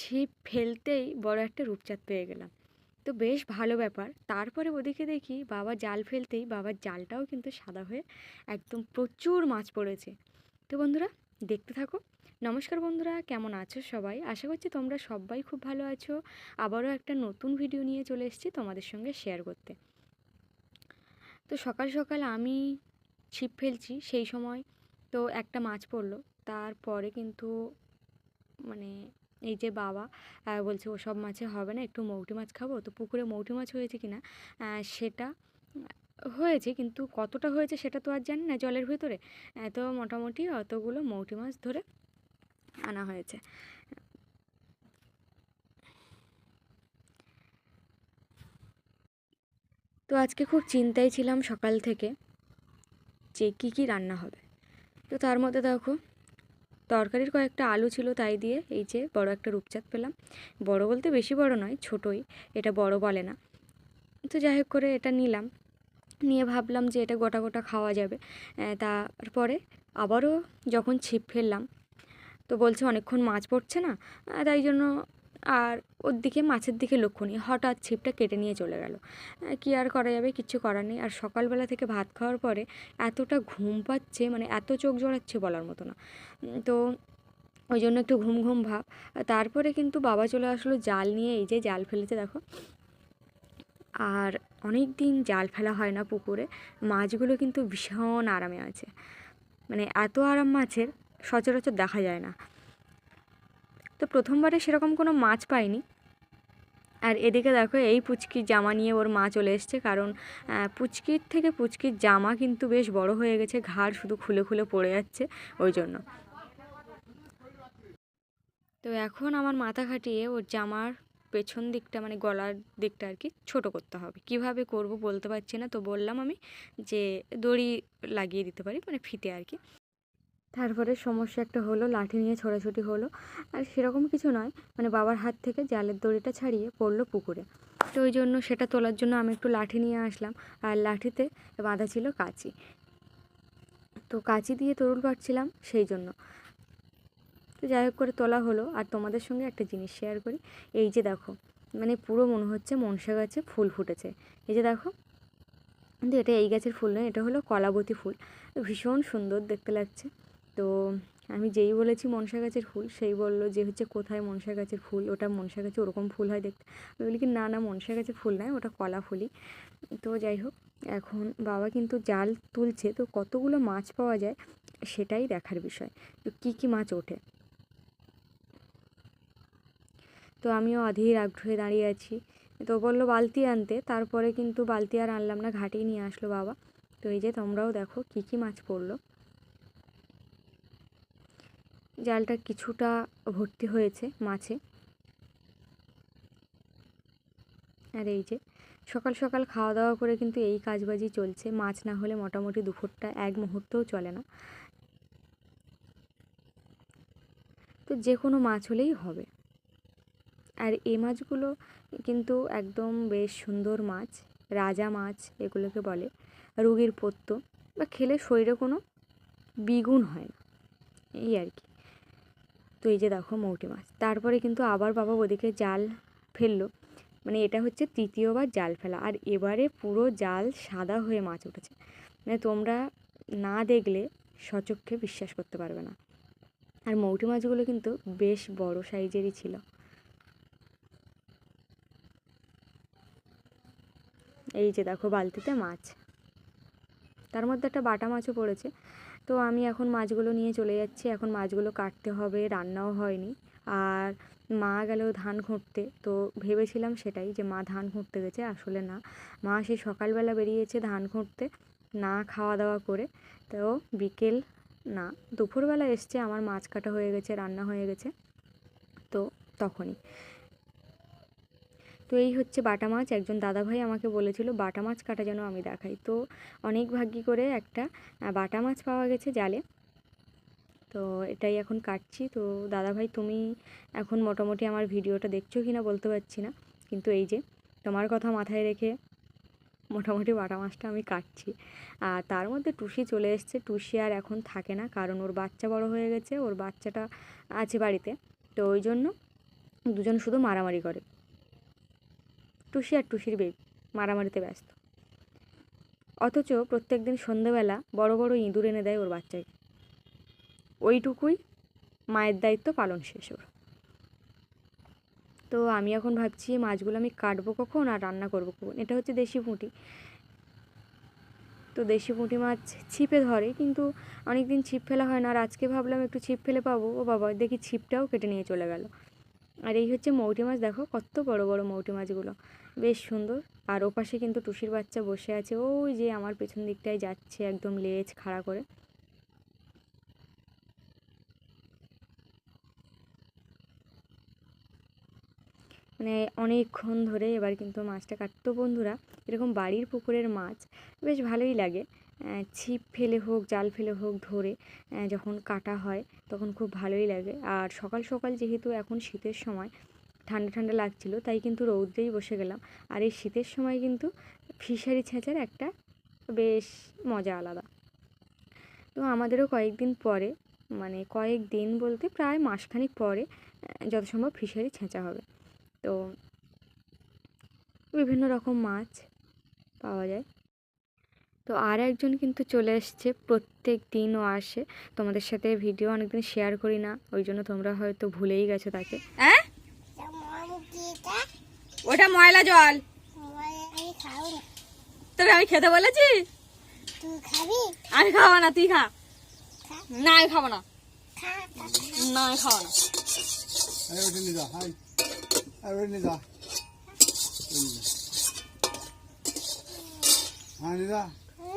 ছিপ ফেলতেই বড় একটা রূপচাঁদ পেয়ে গেলাম। তো বেশ ভালো ব্যাপার। তারপরে ওদিকে দেখি বাবা জাল ফেলতেই বাবার জালটাও কিন্তু সাদা হয়ে একদম প্রচুর মাছ পড়েছে। তো বন্ধুরা, দেখতে থাকো। নমস্কার বন্ধুরা, কেমন আছো সবাই? আশা করছি তোমরা সবাই খুব ভালো আছো। আবারও একটা নতুন ভিডিও নিয়ে চলে এসেছি তোমাদের সঙ্গে শেয়ার করতে। তো সকাল সকাল আমি ছিপ ফেলছি সেই সময়। তো একটা মাছ পড়ল। তারপরে কিন্তু মানে এই যে বাবা বলছে ওসব মাছে হবে না, একটু মৌটি মাছ খাব? তো পুকুরে মৌটি মাছ হয়েছে কি না সেটা হয়েছে, কিন্তু কতটা হয়েছে সেটা তো আর জানি না জলের ভেতরে। তো মোটামুটি অতগুলো মৌটি মাছ ধরে আনা হয়েছে। তো আজকে খুব চিন্তায় ছিলাম সকাল থেকে যে কী কী রান্না হবে। তো তার মধ্যে দেখো তরকারির কয়েকটা আলু ছিল তাই দিয়ে এই যে বড় একটা রূপচাঁদ পেলাম। বড় বলতে বেশি বড় নয়, ছোটই, এটা বড় বলে না। তো যাই হোক করে এটা নিলাম। নিয়ে ভাবলাম যে এটা গোটা গোটা খাওয়া যাবে। তারপরে আবারও যখন ছিপ ফেললাম, তো বলছে অনেকক্ষণ মাছ পড়ছে না তাই জন্য আর ওর দিকে মাছের দিকে লক্ষ্য নেই। হঠাৎ ছিপটা কেটে নিয়ে চলে গেল। কী আর করা যাবে? কিচ্ছু করার নেই। আর সকালবেলা থেকে ভাত খাওয়ার পরে এতটা ঘুম পাচ্ছে মানে এত চোখ জড়াচ্ছে বলার মতো না। তো ওই জন্য একটু ঘুম ঘুম ভাব। তারপরে কিন্তু বাবা চলে আসলো জাল নিয়ে। এই যে জাল ফেলেছে, দেখো। আর অনেক দিন জাল ফেলা হয় না পুকুরে। মাছগুলো কিন্তু ভীষণ আরামে আছে। মানে এত আরাম মাছের, সচরাচর দেখা যায় না। তো প্রথমবারে সেরকম কোনো মাছ পাইনি। আর এদিকে দেখো, এই পুচকির জামা নিয়ে ওর মা চলে এসছে। কারণ পুচকির থেকে পুচকির জামা কিন্তু বেশ বড় হয়ে গেছে, ঘাড় শুধু খুলে খুলে পড়ে যাচ্ছে ওই জন্য। তো এখন আমার মাথা খাটিয়ে ওর জামার পেছন দিকটা মানে গলার দিকটা আর কি ছোট করতে হবে। কীভাবে করব বলতে পারছি না, তো বললাম আমি যে দড়ি লাগিয়ে দিতে পারি মানে ফিতে আর কি। তারপরে সমস্যা একটা হলো, লাঠি নিয়ে ছোটাছুটি হলো। আর সেরকম কিছু নয় মানে বাবার হাত থেকে জালের দড়িটা ছাড়িয়ে পড়ল পুকুরে। তো ওই জন্য সেটা তোলার জন্য আমি একটু লাঠি নিয়ে আসলাম। আর লাঠিতে বাঁধা ছিল কাঁচি। তো কাঁচি দিয়ে তরুল পাচ্ছিলাম সেই জন্য। তো যাই হোক করে তোলা হলো। আর তোমাদের সঙ্গে একটা জিনিস শেয়ার করি। এই যে দেখো মানে পুরো মনে হচ্ছে মনসা গাছে ফুল ফুটেছে। এই যে দেখো, কিন্তু এটা এই গাছের ফুল নয়, এটা হলো কলাবতী ফুল। ভীষণ সুন্দর দেখতে লাগছে। তো আমি যেই বলেছি মনসা গাছের ফুল, সেই বলল যে হচ্ছে কোথায় মনসা গাছের ফুল? ওটা মনসা গাছে ওরকম ফুল হয় দেখতে। আমি বলি কি, না না, মনসা গাছের ফুল নয়, ওটা কলা ফুলই। তো যাই হোক, এখন বাবা কিন্তু জাল তুলছে, তো কতগুলো মাছ পাওয়া যায় সেটাই দেখার বিষয়, তো কী কী মাছ ওঠে? তো আমিও অধীর আগ্রহে দাঁড়িয়ে আছি। তো বলল বালতি আনতে, তারপরে কিন্তু বালতি আর আনলাম না ঘাটেই নিয়ে আসলো বাবা। তো এই যে তোমরাও দেখো কী কী মাছ পড়ল। জালটা কিছুটা ভর্তি হয়েছে মাছে। আর এই যে, সকাল সকাল খাওয়া দাওয়া করে কিন্তু এই কাজবাজি চলছে। মাছ না হলে মোটামুটি দুপুরটা এক মুহূর্তও চলে না। তো যে কোনো মাছ হলেই হবে। আর এই মাছগুলো কিন্তু একদম বেশ সুন্দর মাছ, রাজা মাছ এগুলোকে বলে, রুগীর পত্য বা খেলে শরীরে কোনো বিগুণ হয় না। এই আর কি। তো এই যে দেখো মৌটি মাছ। তারপরে কিন্তু আবার বাবা ওদিকে জাল ফেলল। মানে এটা হচ্ছে তৃতীয়বার জাল ফেলা। আর এবারে পুরো জাল সাদা হয়ে মাছ উঠেছে। মানে তোমরা না দেখলে সচক্ষে বিশ্বাস করতে পারবে না। আর মৌটি মাছগুলো কিন্তু বেশ বড় সাইজেরই ছিল। এই যে দেখো বালতিতে মাছ। তার মধ্যে একটা বাটা মাছও পড়েছে। তো আমি এখন মাছগুলো নিয়ে চলে যাচ্ছি। এখন মাছগুলো কাটতে হবে, রান্নাও হয়নি। আর মা গেল ধান খুঁটতে তো ভেবেছিলাম সেটাই যে মা ধান খুঁটতে গেছে, আসলে না। মা সেই সকালবেলা বেরিয়েছে ধান খুঁটতে না খাওয়া দাওয়া করে। তো বিকেল, না, দুপুরবেলা এসছে, আমার মাছ কাটা হয়ে গেছে, রান্না হয়ে গেছে। তো তখনই। তো এই হচ্ছে বাটা মাছ। একজন দাদাভাই আমাকে বলেছিল, বাটা মাছ কাটা যেন আমি দেখাই। তো অনেক ভাগ্যি করে একটা বাটা মাছ পাওয়া গেছে জালে। তো এটাই এখন কাটছি। তো দাদাভাই, তুমি এখন মোটামুটি আমার ভিডিওটা দেখছ কি না বলতে পারছি না। কিন্তু এই যে, তোমার কথা মাথায় রেখে মোটামুটি বাটা মাছটা আমি কাটছি। আর তার মধ্যে টুসি চলে এসছে। টুসি আর এখন থাকে না, কারণ ওর বাচ্চা বড় হয়ে গেছে, ওর বাচ্চাটা আছে বাড়িতে। তো ওই জন্য দুজন শুধু মারামারি করে। টুসি আর টুসির বেবি, মারামারিতে ব্যস্ত। অথচ প্রত্যেক দিন সন্ধেবেলা বড় বড় ইঁদুর এনে দেয় ওর বাচ্চাকে ওইটুকুই মায়ের দায়িত্ব পালন শেষ ওর। তো আমি এখন ভাবছি মাছগুলো আমি কাটবো কখন আর রান্না করব কখন? এটা হচ্ছে দেশি পুঁটি। তো দেশি পুঁটি মাছ ছিপে ধরে, কিন্তু অনেক দিন ছিপ ফেলা হয় না। আর আজকে ভাবলাম একটু ছিপ ফেলে পাবো। ও বাবা, দেখি ছিপটাও কেটে নিয়ে চলে গেল। আর এই হচ্ছে মৌটি মাছ, দেখো কত বড় বড় মৌটি মাছগুলো। বেশ সুন্দর। আর ওপাশে কিন্তু টুসির বাচ্চা বসে আছে, ওই যে আমার পেছন দিকটায় যাচ্ছে একদম লেজ খাড়া করে। মানে অনেকক্ষণ ধরে এবার কিন্তু মাছটা কাটতো বন্ধুরা। এরকম বাড়ির পুকুরের মাছ, বেশ ভালোই লাগে। ছিপ ফেলে হোক, জাল ফেলে হোক ধরে যখন কাটা হয়, তখন খুব ভালোই লাগে। আর সকাল সকাল যেহেতু এখন শীতের সময়, ঠান্ডা ঠান্ডা লাগছিল, তাই কিন্তু রৌদ্রেই বসে গেলাম। আর এই শীতের সময় কিন্তু ফিশারি ছেঁচার একটা বেশ মজা আলাদা। তো আমাদেরও কয়েকদিন পরে মানে কয়েক দিন বলতে প্রায় মাসখানেক পরে যত সম্ভব ফিশারি ছেঁচা হবে। তো বিভিন্ন রকম মাছ পাওয়া যায়। তো আর একজন কিন্তু চলে এসছে প্রত্যেক দিনও আসে। তোমাদের সাথে ভিডিও অনেকদিন শেয়ার করি না ওই জন্য তোমরা হয়তো ভুলেই গেছো তাকে। ওটা ময়লা জল। আমি খাব না তোকে আমি খেতে বলেছি? আমি খাব না তুই খা। না আমি খাব না। না আমি খাব. হ্যাঁ না,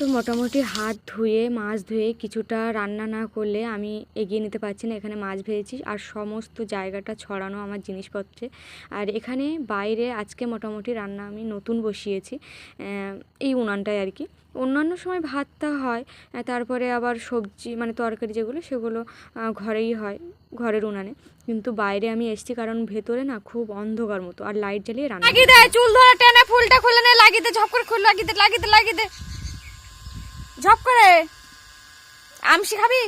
তো মোটামুটি হাত ধুয়ে, মাছ ধুয়ে কিছুটা রান্না না করলে আমি এগিয়ে নিতে পারছি না। এখানে মাছ ভেজেছি আর সমস্ত জায়গাটা ছড়ানো আমার জিনিসপত্রে। আর এখানে বাইরে আজকে মোটামুটি রান্না আমি নতুন বসিয়েছি এই উনানটায় আর কি। অন্যান্য সময় ভাতটা হয় তারপরে আবার সবজি মানে তরকারি যেগুলো সেগুলো ঘরেই হয়, ঘরের উনানে। কিন্তু বাইরে আমি এসেছি কারণ ভেতরে না খুব অন্ধকার মতো আর লাইট জ্বালিয়ে রান্না লাগিয়ে দে, চুল ধরে টেনে ফুলটা খুলে নে, লাগিয়ে দে, ঝপ করে খুলে, লাগিয়ে দে, লাগিয়ে লাগিয়ে ঝপ করে। আমসি খাবি?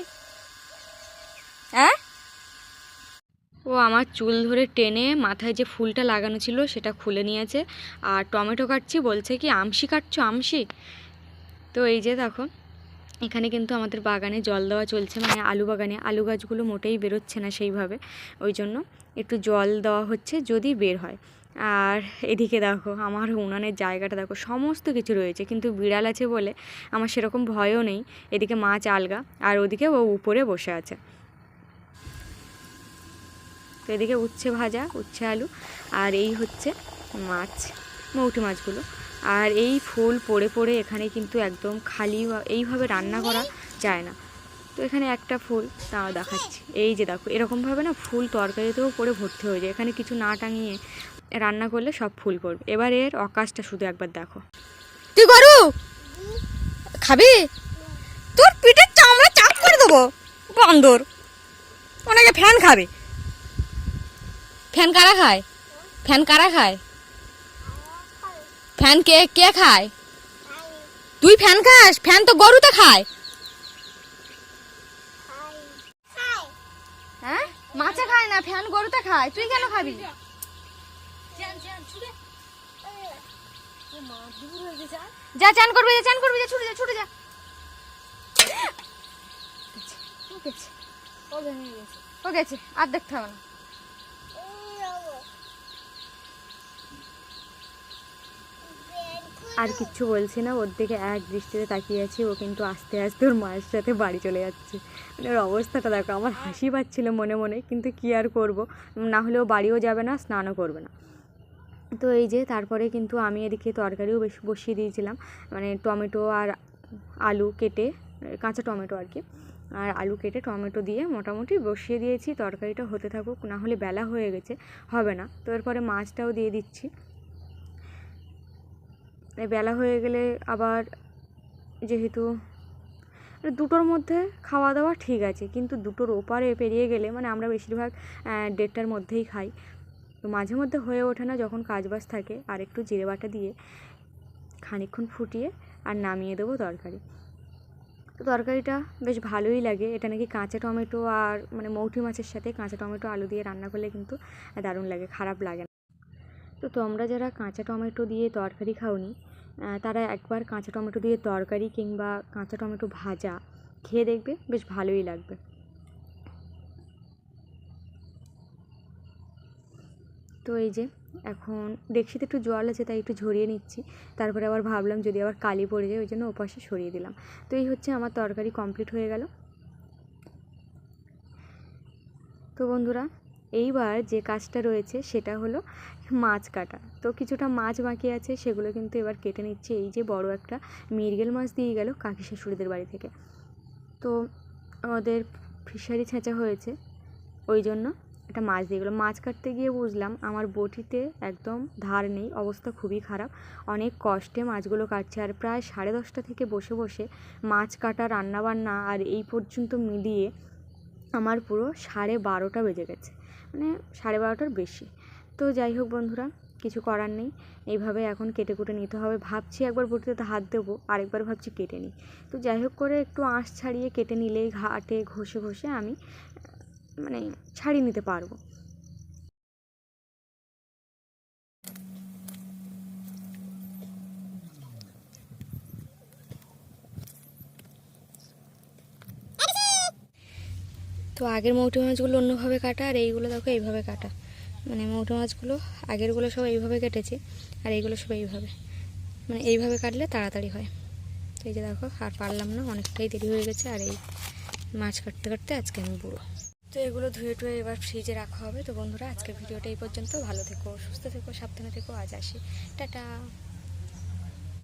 হ্যাঁ? ও, আমার চুল ধরে টেনে মাথায় যে ফুলটা লাগানো ছিল সেটা খুলে নিয়েছে। আর টমেটো কাটছি, বলছে কি, আমশি কাটছো, আমশি? তো এই যে দেখো, এখানে কিন্তু আমাদের বাগানে জল দেওয়া চলছে মানে আলু বাগানে। আলু গাছগুলো মোটেই বেরোচ্ছে না সেইভাবে। ওই জন্য একটু জল দেওয়া হচ্ছে যদি বের হয়। আর এদিকে দেখো, আমার উনানের জায়গাটা দেখো, সমস্ত কিছু রয়েছে, কিন্তু বিড়াল আছে বলে আমার সেরকম ভয়ও নেই। এদিকে মাছ আলগা, আর ওদিকে ও উপরে বসে আছে। তো এদিকে উচ্ছে ভাজা, উচ্ছে আলু, আর এই হচ্ছে মাছ, মৌটি মাছগুলো। আর এই ফুল পড়ে পড়ে এখানে কিন্তু একদম খালি এইভাবে রান্না করা যায় না। তো এখানে একটা ফুল তাও দেখাচ্ছি। এই যে দেখো, এরকমভাবে না ফুল তরকারিতেও পড়ে ভর্তি হয়ে যায়। এখানে কিছু না টাঙিয়ে রান্না করলে সব ফুল করবে। এবার এর অকাশটা শুধু একবার দেখো। তুই গরু? খাবি? তোর পিঠের চামড়া চাপ করে দেবো। বান্দর অনেকে ফ্যান খাবে। ফ্যান কারা খায়? ফ্যান কারা খায়? ফ্যান কে কে খায়? তুই ফ্যান খাস? ফ্যান তো গরুতে খায়। হ্যাঁ? মাছে খায় না, ফ্যান গরুতে খায়। তুই কেন খাবি? যা চান করবি যা চান করবি যা ছুটে যা ছুটে যা। ও গেছে আর দেখতে হবে না। আর কিচ্ছু বলছি না ওর দিকে এক দৃষ্টিতে তাকিয়ে আছি ও কিন্তু আস্তে আস্তে ওর মায়ের সাথে বাড়ি চলে যাচ্ছে। মানে ওর অবস্থাটা দেখো আমার হাসি পাচ্ছিল মনে মনে কিন্তু কি আর করব? না হলেও বাড়িও যাবে না স্নানও করবে না। তো এই যে তারপরে কিন্তু আমি এদিকে তরকারিও বেশ বসিয়ে দিয়েছিলাম। মানে টমেটো আর আলু কেটে, কাঁচা টমেটো আর কি। আর আলু কেটে টমেটো দিয়ে মোটামুটি বসিয়ে দিয়েছি। তরকারিটা হতে থাকুক, না হলে বেলা হয়ে গেছে, হবে না। তো এরপরে মাছটাও দিয়ে দিচ্ছি। বেলা হয়ে গেলে আবার যেহেতু মানে দুটোর মধ্যে খাওয়া দাওয়া ঠিক আছে, কিন্তু দুটোর ওপারে পেরিয়ে গেলে মানে আমরা বেশিরভাগ দেড়টার মধ্যেই খাই। তো মাঝে মধ্যে হয়ে ওঠে না যখন কাজবাজ থাকে, আর একটু জিরে বাটা দিয়ে খানিকক্ষণ ফুটিয়ে আর নামিয়ে দেবো তরকারি। তো তরকারিটা বেশ ভালোই লাগে। এটা নাকি কাঁচা টমেটো আর মানে মৌটি মাছের সাথে কাঁচা টমেটো আলু দিয়ে রান্না করলে কিন্তু দারুণ লাগে, খারাপ লাগে না। তো তোমরা যারা কাঁচা টমেটো দিয়ে তরকারি খাওনি তারা একবার কাঁচা টমেটো দিয়ে তরকারি কিংবা কাঁচা টমেটো ভাজা খেয়ে দেখবে, বেশ ভালোই লাগবে। তো এই যে এখন ডেকসিতে একটু জল আছে, তাই একটু ঝরিয়ে নিচ্ছি। তারপরে আবার ভাবলাম যদি আবার কালি পড়ে যায়, ওই জন্য ওপাশে সরিয়ে দিলাম। তো এই হচ্ছে আমার তরকারি কমপ্লিট হয়ে গেল। তো বন্ধুরা, এইবার যে কাজটা রয়েছে সেটা হলো মাছ কাটা। তো কিছুটা মাছ বাকি আছে, সেগুলো কিন্তু এবার কেটে নিচ্ছে। এই যে বড় একটা মিরগেল মাছ দিয়ে গেল কাকি শাশুড়িদের বাড়ি থেকে। তো আমাদের ফিশারি ছেঁচা হয়েছে, ওই জন্য একটা মাছ দিয়ে গেলো মাছ কাটতে গিয়ে বুঝলাম আমার বটিতে একদম ধার নেই, অবস্থা খুবই খারাপ। অনেক কষ্টে মাছগুলো কাটছে আর প্রায় সাড়ে দশটা থেকে বসে বসে মাছ কাটা, রান্নাবান্না আর এই পর্যন্ত মিলিয়ে আমার পুরো সাড়ে বারোটা বেজে গেছে। মানে সাড়ে বারোটার বেশি। তো যাই হোক বন্ধুরা, কিছু করার নেই। এইভাবে এখন কেটে কুটে নিতে হবে। ভাবছি একবার বটিতে হাত দেবো, আরেকবার ভাবছি কেটে নিই। তো যাই হোক করে একটু আঁশ ছাড়িয়ে কেটে নিলেই ঘাটে ঘষে ঘষে আমি মানে ছাড়িয়ে নিতে পারব। তো আগের মৌটি মাছগুলো অন্যভাবে কাটা আর এইগুলো দেখো এইভাবে কাটা। মানে মৌটি মাছগুলো আগেরগুলো সব এইভাবে কেটেছে আর এইগুলো সব এইভাবে। মানে এইভাবে কাটলে তাড়াতাড়ি হয়। তো এই যে দেখো, আর পারলাম না, অনেকটাই দেরি হয়ে গেছে আর এই মাছ কাটতে কাটতে আজকে আমি বুড়ো। তো এগুলো ধুয়ে টুয়ে এবার ফ্রিজে রাখা হবে। তো বন্ধুরা, আজকের ভিডিওটা এই পর্যন্ত। ভালো থেকো, সুস্থ থেকো, সাবধানে থেকো। আজ আসি। টাটা।